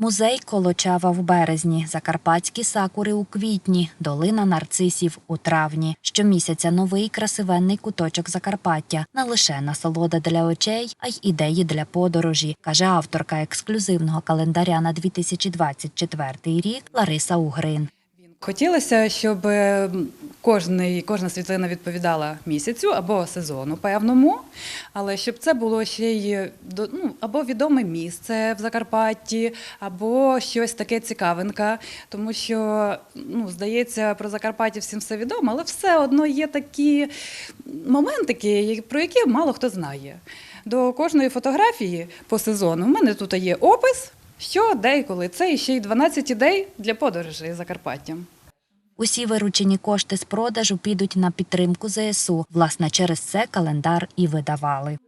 Музей Колочава в березні, закарпатські сакури у квітні, долина нарцисів у травні. Щомісяця новий красивенний куточок Закарпаття не лише насолода для очей, а й ідеї для подорожі, каже авторка ексклюзивного календаря на 2024 рік Лариса Угрин. Хотілося, щоб кожний, кожна світлина відповідала місяцю або сезону певному, але щоб це було ще й ну, або відоме місце в Закарпатті, або щось таке цікавинка. Тому що, ну, здається, про Закарпаття всім все відомо, але все одно є такі моментики, про які мало хто знає. До кожної фотографії по сезону в мене тут є опис. Що, де і коли. Це ще й 12 ідей для подорожей Закарпаттям. Усі виручені кошти з продажу підуть на підтримку ЗСУ. Власне, через це календар і видавали.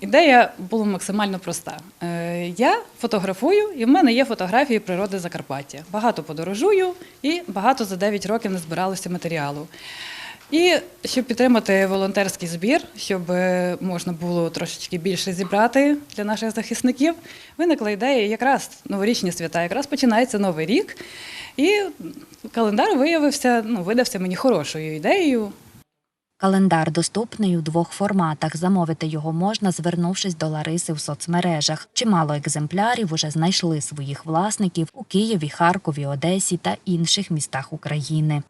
Ідея була максимально проста. Е, Я фотографую, і в мене є фотографії природи Закарпаття. Багато подорожую і багато за 9 років не збиралося матеріалу. І щоб підтримати волонтерський збір, щоб е, можна було трошечки більше зібрати для наших захисників, виникла ідея якраз новорічні свята, якраз починається новий рік. І календар виявився, ну, видався мені хорошою ідеєю. Календар доступний у двох форматах. Замовити його можна, звернувшись до Лариси в соцмережах. Чимало екземплярів уже знайшли своїх власників у Києві, Харкові, Одесі та інших містах України.